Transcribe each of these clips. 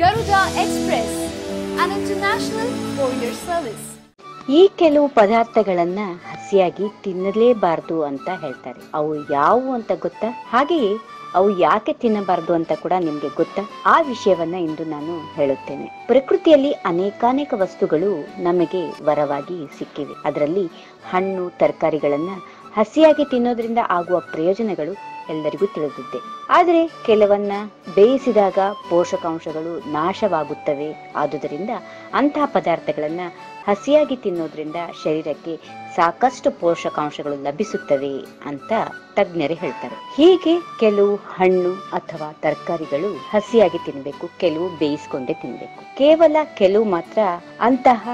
Garuda express international courier service. ಈ ಕೆಲವು ಪದಾರ್ಥಗಳನ್ನ ಹಸಿಯಾಗಿ ತಿನ್ನಲೇಬಾರದು ಅಂತ ಹೇಳ್ತಾರೆ. ಅವು ಯಾವು ಅಂತ ಗೊತ್ತಾ? ಹಾಗೆಯೇ ಅವು ಯಾಕೆ ತಿನ್ನಬಾರದು ಅಂತ ಕೂಡ ನಿಮ್ಗೆ ಗೊತ್ತಾ? ಆ ವಿಷಯವನ್ನ ಇಂದು ನಾನು ಹೇಳುತ್ತೇನೆ. ಪ್ರಕೃತಿಯಲ್ಲಿ ಅನೇಕಾನೇಕ ವಸ್ತುಗಳು ನಮಗೆ ವರವಾಗಿ ಸಿಕ್ಕಿವೆ. ಅದರಲ್ಲಿ ಹಣ್ಣು, ತರಕಾರಿಗಳನ್ನ ಹಸಿಯಾಗಿ ತಿನ್ನೋದ್ರಿಂದ ಆಗುವ ಪ್ರಯೋಜನಗಳು ಎಲ್ಲರಿಗೂ ತಿಳಿದಿದ್ದೆ. ಆದರೆ ಕೆಲವನ್ನ ಬೇಯಿಸಿದಾಗ ಪೋಷಕಾಂಶಗಳು ನಾಶವಾಗುತ್ತವೆ. ಆದುದರಿಂದ ಅಂತಹ ಪದಾರ್ಥಗಳನ್ನ ಹಸಿಯಾಗಿ ತಿನ್ನೋದ್ರಿಂದ ಶರೀರಕ್ಕೆ ಸಾಕಷ್ಟು ಪೋಷಕಾಂಶಗಳು ಲಭಿಸುತ್ತವೆ ಅಂತ ತಜ್ಞರು ಹೇಳ್ತಾರೆ. ಹೀಗೆ ಕೆಲವು ಹಣ್ಣು ಅಥವಾ ತರಕಾರಿಗಳು ಹಸಿಯಾಗಿ ತಿನ್ನಬೇಕು ಕೆಲವು ಬೇಯಿಸ್ಕೊಂಡೇ ತಿನ್ನಬೇಕು ಕೇವಲ ಕೆಲವು ಮಾತ್ರ ಅಂತಹ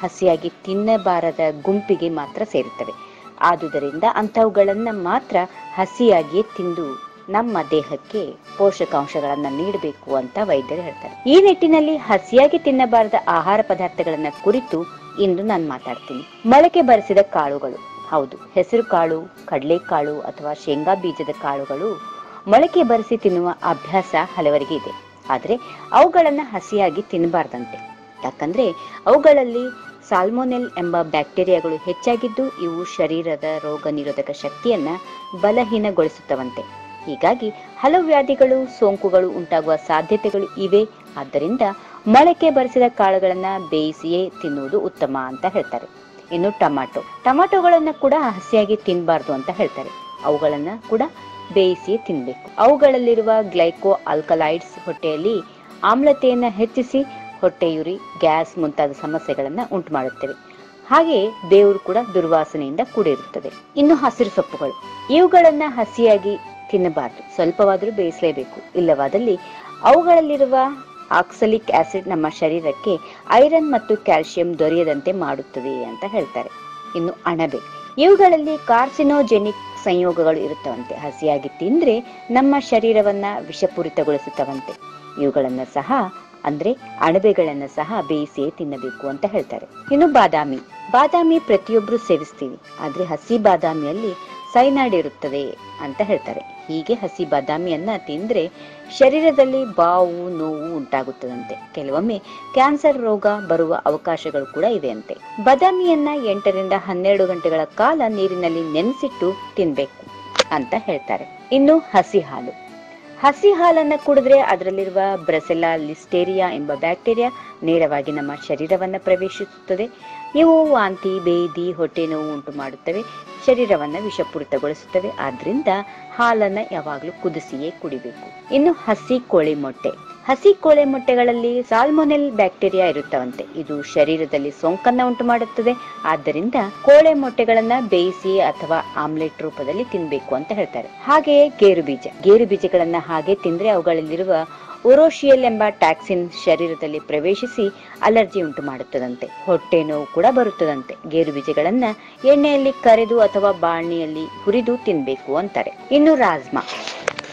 ಹಸಿಯಾಗಿ ತಿನ್ನಬಾರದ ಗುಂಪಿಗೆ ಮಾತ್ರ ಸೇರುತ್ತವೆ. ಆದುದರಿಂದ ಅಂಥವುಗಳನ್ನ ಮಾತ್ರ ಹಸಿಯಾಗಿಯೇ ತಿಂದು ನಮ್ಮ ದೇಹಕ್ಕೆ ಪೋಷಕಾಂಶಗಳನ್ನ ನೀಡಬೇಕು ಅಂತ ವೈದ್ಯರು ಹೇಳ್ತಾರೆ. ಈ ನಿಟ್ಟಿನಲ್ಲಿ ಹಸಿಯಾಗಿ ತಿನ್ನಬಾರದ ಆಹಾರ ಪದಾರ್ಥಗಳನ್ನ ಕುರಿತು ಇಂದು ನಾನು ಮಾತಾಡ್ತೀನಿ. ಮೊಳಕೆ ಬರೆಸಿದ ಕಾಳುಗಳು, ಹೌದು, ಹೆಸರು ಕಾಳು ಕಡಲೆಕಾಳು ಅಥವಾ ಶೇಂಗಾ ಬೀಜದ ಕಾಳುಗಳು ಮೊಳಕೆ ಬರಿಸಿ ತಿನ್ನುವ ಅಭ್ಯಾಸ ಹಲವರಿಗೆ ಇದೆ. ಆದರೆ ಅವುಗಳನ್ನ ಹಸಿಯಾಗಿ ತಿನ್ನಬಾರ್ದಂತೆ ಯಾಕಂದ್ರೆ ಅವುಗಳಲ್ಲಿ ಸಾಲ್ಮೊನೆಲ್ ಎಂಬ ಬ್ಯಾಕ್ಟೀರಿಯಾಗಳು ಹೆಚ್ಚಾಗಿದ್ದು ಇವು ಶರೀರದ ರೋಗ ನಿರೋಧಕ ಶಕ್ತಿಯನ್ನ ಬಲಹೀನಗೊಳಿಸುತ್ತವಂತೆ. ಹೀಗಾಗಿ ಹಲವು ವ್ಯಾಧಿಗಳು, ಸೋಂಕುಗಳು ಉಂಟಾಗುವ ಸಾಧ್ಯತೆಗಳು ಇವೆ. ಆದ್ದರಿಂದ ಮೊಳಕೆ ಬರಿಸಿದ ಕಾಳುಗಳನ್ನ ಬೇಯಿಸಿಯೇ ತಿನ್ನುವುದು ಉತ್ತಮ ಅಂತ ಹೇಳ್ತಾರೆ. ಇನ್ನು ಟೊಮಾಟೊ. ಟೊಮಾಟೊಗಳನ್ನ ಕೂಡ ಹಸಿಯಾಗಿ ತಿನ್ನಬಾರ್ದು ಅಂತ ಹೇಳ್ತಾರೆ. ಅವುಗಳನ್ನ ಕೂಡ ಬೇಯಿಸಿಯೇ ತಿನ್ನಬೇಕು ಅವುಗಳಲ್ಲಿರುವ ಗ್ಲೈಕೋ ಆಲ್ಕಲೈಡ್ಸ್ ಹೊಟ್ಟೆಯಲ್ಲಿ ಆಮ್ಲತೆಯನ್ನು ಹೆಚ್ಚಿಸಿ ಹೊಟ್ಟೆಯುರಿ, ಗ್ಯಾಸ್ ಮುಂತಾದ ಸಮಸ್ಯೆಗಳನ್ನು ಉಂಟು ಮಾಡುತ್ತವೆ ಹಾಗೆಯೇ ದೇವರು ಕೂಡ ದುರ್ವಾಸನೆಯಿಂದ ಕೂಡಿರುತ್ತದೆ. ಇನ್ನು ಹಸಿರು ಸೊಪ್ಪುಗಳು. ಇವುಗಳನ್ನ ಹಸಿಯಾಗಿ ತಿನ್ನಬಾರದು. ಸ್ವಲ್ಪವಾದರೂ ಬೇಯಿಸಲೇಬೇಕು. ಇಲ್ಲವಾದಲ್ಲಿ ಅವುಗಳಲ್ಲಿರುವ ಆಕ್ಸಲಿಕ್ ಆಸಿಡ್ ನಮ್ಮ ಶರೀರಕ್ಕೆ ಐರನ್ ಮತ್ತು ಕ್ಯಾಲ್ಸಿಯಂ ದೊರೆಯದಂತೆ ಮಾಡುತ್ತದೆ ಅಂತ ಹೇಳ್ತಾರೆ. ಇನ್ನು ಅಣಬೆ. ಇವುಗಳಲ್ಲಿ ಕಾರ್ಸಿನೋಜೆನಿಕ್ ಸಂಯೋಗಗಳು ಇರುತ್ತವಂತೆ. ಹಸಿಯಾಗಿ ತಿಂದ್ರೆ ನಮ್ಮ ಶರೀರವನ್ನ ವಿಷಪೂರಿತಗೊಳಿಸುತ್ತವಂತೆ. ಇವುಗಳನ್ನ ಸಹ ಅಂದ್ರೆ ಅಣಬೆಗಳನ್ನ ಸಹ ಬೇಯಿಸಿಯೇ ತಿನ್ನಬೇಕು ಅಂತ ಹೇಳ್ತಾರೆ. ಇನ್ನು ಬಾದಾಮಿ. ಬಾದಾಮಿ ಪ್ರತಿಯೊಬ್ರು ಸೇವಿಸ್ತೀವಿ. ಆದ್ರೆ ಹಸಿ ಬಾದಾಮಿಯಲ್ಲಿ ಸೈನಾಡ್ ಇರುತ್ತದೆ ಅಂತ ಹೇಳ್ತಾರೆ. ಹೀಗೆ ಹಸಿ ಬಾದಾಮಿಯನ್ನ ತಿಂದ್ರೆ ಶರೀರದಲ್ಲಿ ಬಾವು, ನೋವು ಉಂಟಾಗುತ್ತದಂತೆ. ಕೆಲವೊಮ್ಮೆ ಕ್ಯಾನ್ಸರ್ ರೋಗ ಬರುವ ಅವಕಾಶಗಳು ಕೂಡ ಇದೆ ಅಂತೆ. ಬಾದಾಮಿಯನ್ನ ಎಂಟರಿಂದ ಹನ್ನೆರಡು ಗಂಟೆಗಳ ಕಾಲ ನೀರಿನಲ್ಲಿ ನೆನೆಸಿಟ್ಟು ತಿನ್ಬೇಕು ಅಂತ ಹೇಳ್ತಾರೆ. ಇನ್ನು ಹಸಿ ಹಾಲು. ಹಸಿ ಹಾಲನ್ನು ಕುಡಿದ್ರೆ ಅದರಲ್ಲಿರುವ ಬ್ರಸೆಲಾ ಲಿಸ್ಟೇರಿಯಾ ಎಂಬ ಬ್ಯಾಕ್ಟೀರಿಯಾ ನೇರವಾಗಿ ನಮ್ಮ ಶರೀರವನ್ನು ಪ್ರವೇಶಿಸುತ್ತದೆ. ಇವು ವಾಂತಿ, ಬೇದಿ, ಹೊಟ್ಟೆ ನೋವು ಉಂಟು ಮಾಡುತ್ತವೆ. ಶರೀರವನ್ನು ವಿಷಪೂರಿತಗೊಳಿಸುತ್ತವೆ. ಆದ್ದರಿಂದ ಹಾಲನ್ನ ಯಾವಾಗಲೂ ಕುದಿಸಿಯೇ ಕುಡಿಬೇಕು. ಇನ್ನು ಹಸಿ ಕೋಳಿ ಮೊಟ್ಟೆ. ಹಸಿ ಕೋಳೆ ಮೊಟ್ಟೆಗಳಲ್ಲಿ ಸಾಲ್ಮೊನೆಲ್ ಬ್ಯಾಕ್ಟೀರಿಯಾ ಇರುತ್ತವಂತೆ. ಇದು ಶರೀರದಲ್ಲಿ ಸೋಂಕನ್ನ ಉಂಟು ಮಾಡುತ್ತದೆ ಆದ್ದರಿಂದ ಕೋಳೆ ಮೊಟ್ಟೆಗಳನ್ನ ಬೇಯಿಸಿ ಅಥವಾ ಆಮ್ಲೆಟ್ ರೂಪದಲ್ಲಿ ತಿನ್ಬೇಕು ಅಂತ ಹೇಳ್ತಾರೆ. ಹಾಗೆಯೇ ಗೇರು ಬೀಜ ಗೇರು ಬೀಜಗಳನ್ನ ಹಾಗೆ ತಿಂದ್ರೆ ಅವುಗಳಲ್ಲಿರುವ ಒರೋಶಿಯಲ್ ಎಂಬ ಟ್ಯಾಕ್ಸಿನ್ ಶರೀರದಲ್ಲಿ ಪ್ರವೇಶಿಸಿ ಅಲರ್ಜಿ ಉಂಟು ಮಾಡುತ್ತದಂತೆ ಹೊಟ್ಟೆ ನೋವು ಕೂಡ ಬರುತ್ತದಂತೆ. ಗೇರು ಬೀಜಗಳನ್ನ ಎಣ್ಣೆಯಲ್ಲಿ ಕರೆದು ಅಥವಾ ಬಾಣಿಯಲ್ಲಿ ಹುರಿದು ತಿನ್ಬೇಕು ಅಂತಾರೆ. ಇನ್ನು ರಾಜ್ಮಾ.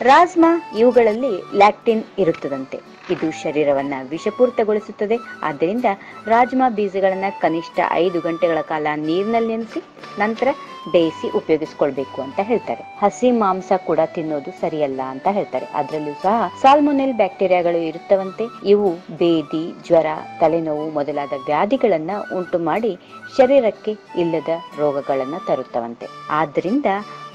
ರಾಜ್ಮಾ ಇವುಗಳಲ್ಲಿ ಲ್ಯಾಕ್ಟಿನ್ ಇರುತ್ತದಂತೆ. ಇದು ಶರೀರವನ್ನ ವಿಷಪೂರ್ತಗೊಳಿಸುತ್ತದೆ. ಆದ್ದರಿಂದ ರಾಜ್ಮಾ ಬೀಜಗಳನ್ನ ಕನಿಷ್ಠ ಐದು ಗಂಟೆಗಳ ಕಾಲ ನೀರಿನಲ್ಲಿ ನೆನೆಸಿ, ನಂತರ ಬೇಯಿಸಿ ಉಪಯೋಗಿಸಿಕೊಳ್ಬೇಕು ಅಂತ ಹೇಳ್ತಾರೆ. ಹಸಿ ಮಾಂಸ ಕೂಡ ತಿನ್ನೋದು ಸರಿಯಲ್ಲ ಅಂತ ಹೇಳ್ತಾರೆ. ಅದರಲ್ಲೂ ಸಹ ಸಾಲ್ಮೊನೆಲ್ ಬ್ಯಾಕ್ಟೀರಿಯಾಗಳು ಇರುತ್ತವಂತೆ. ಇವು ಬೇದಿ, ಜ್ವರ, ತಲೆನೋವು ಮೊದಲಾದ ವ್ಯಾಧಿಗಳನ್ನ ಉಂಟು ಮಾಡಿ ಶರೀರಕ್ಕೆ ಇಲ್ಲದ ರೋಗಗಳನ್ನ ತರುತ್ತವಂತೆ. ಆದ್ರಿಂದ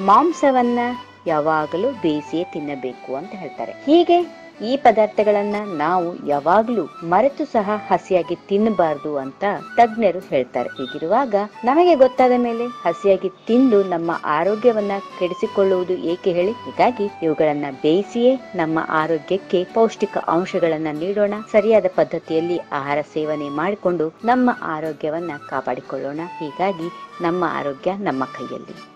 ಮಾಂಸವನ್ನ ಯಾವಾಗಲೂ ಬೇಯಿಸಿಯೇ ತಿನ್ನಬೇಕು ಅಂತ ಹೇಳ್ತಾರೆ. ಹೀಗೆ ಈ ಪದಾರ್ಥಗಳನ್ನ ನಾವು ಯಾವಾಗ್ಲೂ ಮರೆತು ಸಹ ಹಸಿಯಾಗಿ ತಿನ್ನಬಾರದು ಅಂತ ತಜ್ಞರು ಹೇಳ್ತಾರೆ. ಹೀಗಿರುವಾಗ ನಮಗೆ ಗೊತ್ತಾದ ಮೇಲೆ ಹಸಿಯಾಗಿ ತಿಂದು ನಮ್ಮ ಆರೋಗ್ಯವನ್ನ ಕೆಡಿಸಿಕೊಳ್ಳುವುದು ಏಕೆ ಹೇಳಿ? ಹೀಗಾಗಿ ಇವುಗಳನ್ನ ಬೇಯಿಸಿಯೇ ನಮ್ಮ ಆರೋಗ್ಯಕ್ಕೆ ಪೌಷ್ಟಿಕ ಅಂಶಗಳನ್ನ ನೀಡೋಣ. ಸರಿಯಾದ ಪದ್ಧತಿಯಲ್ಲಿ ಆಹಾರ ಸೇವನೆ ಮಾಡಿಕೊಂಡು ನಮ್ಮ ಆರೋಗ್ಯವನ್ನ ಕಾಪಾಡಿಕೊಳ್ಳೋಣ. ಹೀಗಾಗಿ ನಮ್ಮ ಆರೋಗ್ಯ ನಮ್ಮ ಕೈಯಲ್ಲಿ.